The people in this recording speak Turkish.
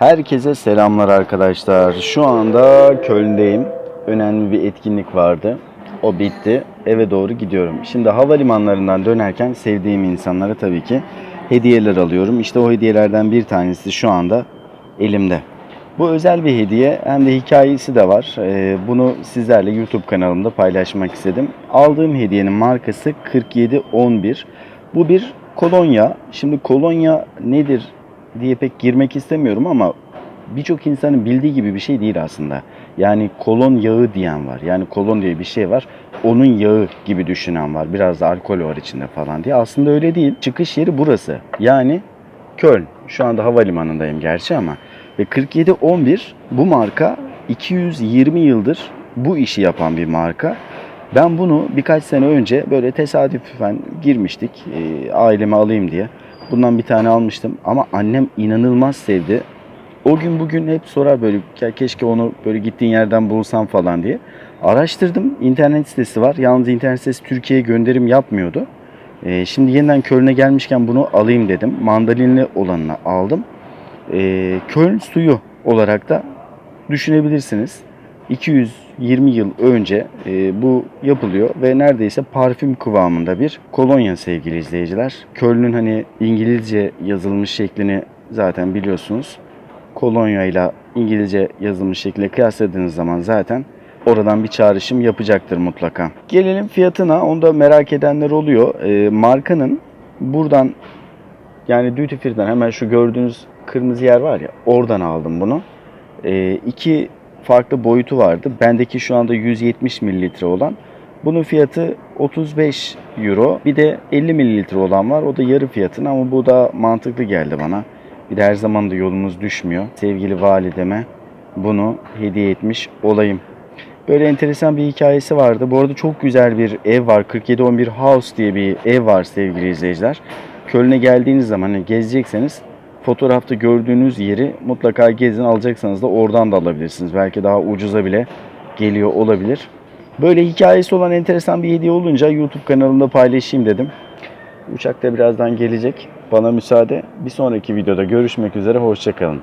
Herkese selamlar arkadaşlar. Şu anda Köln'deyim. Önemli bir etkinlik vardı. O bitti. Eve doğru gidiyorum. Şimdi havalimanlarından dönerken sevdiğim insanlara tabii ki hediyeler alıyorum. İşte o hediyelerden bir tanesi şu anda elimde. Bu özel bir hediye hem de hikayesi de var. Ee, bunu sizlerle YouTube kanalımda paylaşmak istedim. Aldığım hediyenin markası 4711. Bu bir kolonya. Şimdi kolonya nedir diye pek girmek istemiyorum ama birçok insanın bildiği gibi bir şey değil aslında. Yani kolon yağı diyen var. Yani kolon diye bir şey var. Onun yağı gibi düşünen var. Biraz da alkol var içinde falan diye. Aslında öyle değil. Çıkış yeri burası. Yani Köln. Şu anda havalimanındayım gerçi ama. Ve 4711 bu marka 220 yıldır bu işi yapan bir marka. Ben bunu birkaç sene önce böyle tesadüfen girmiştik. E, aileme alayım diye. Bundan bir tane almıştım ama annem inanılmaz sevdi. O gün bugün hep sorar böyle "Ya keşke onu böyle gittiğin yerden bulsam falan diye. Araştırdım. internet sitesi var. Yalnız internet sitesi Türkiye'ye gönderim yapmıyordu. Ee, şimdi yeniden Köln'e gelmişken bunu alayım dedim. Mandalinli olanını aldım. Ee, Köln suyu olarak da düşünebilirsiniz. 220 yıl önce e, bu yapılıyor ve neredeyse parfüm kıvamında bir kolonya sevgili izleyiciler. Köln'ün hani İngilizce yazılmış şeklini zaten biliyorsunuz. Kolonya ile İngilizce yazılmış şekilde kıyasladığınız zaman zaten oradan bir çağrışım yapacaktır mutlaka. Gelelim fiyatına. Onu da merak edenler oluyor. E, markanın buradan yani duty free'den hemen şu gördüğünüz kırmızı yer var ya oradan aldım bunu. E, iki farklı boyutu vardı. Bendeki şu anda 170 mililitre olan. Bunun fiyatı 35 euro. Bir de 50 mililitre olan var. O da yarı fiyatına ama bu da mantıklı geldi bana. Bir de her zaman da yolumuz düşmüyor. Sevgili valideme bunu hediye etmiş olayım. Böyle enteresan bir hikayesi vardı. Bu arada çok güzel bir ev var. 4711 House diye bir ev var sevgili izleyiciler. Köln'e geldiğiniz zaman hani gezecekseniz fotoğrafta gördüğünüz yeri mutlaka gezin alacaksanız da oradan da alabilirsiniz. Belki daha ucuza bile geliyor olabilir. Böyle hikayesi olan enteresan bir hediye olunca YouTube kanalımda paylaşayım dedim. Uçak da birazdan gelecek. Bana müsaade. Bir sonraki videoda görüşmek üzere. Hoşçakalın.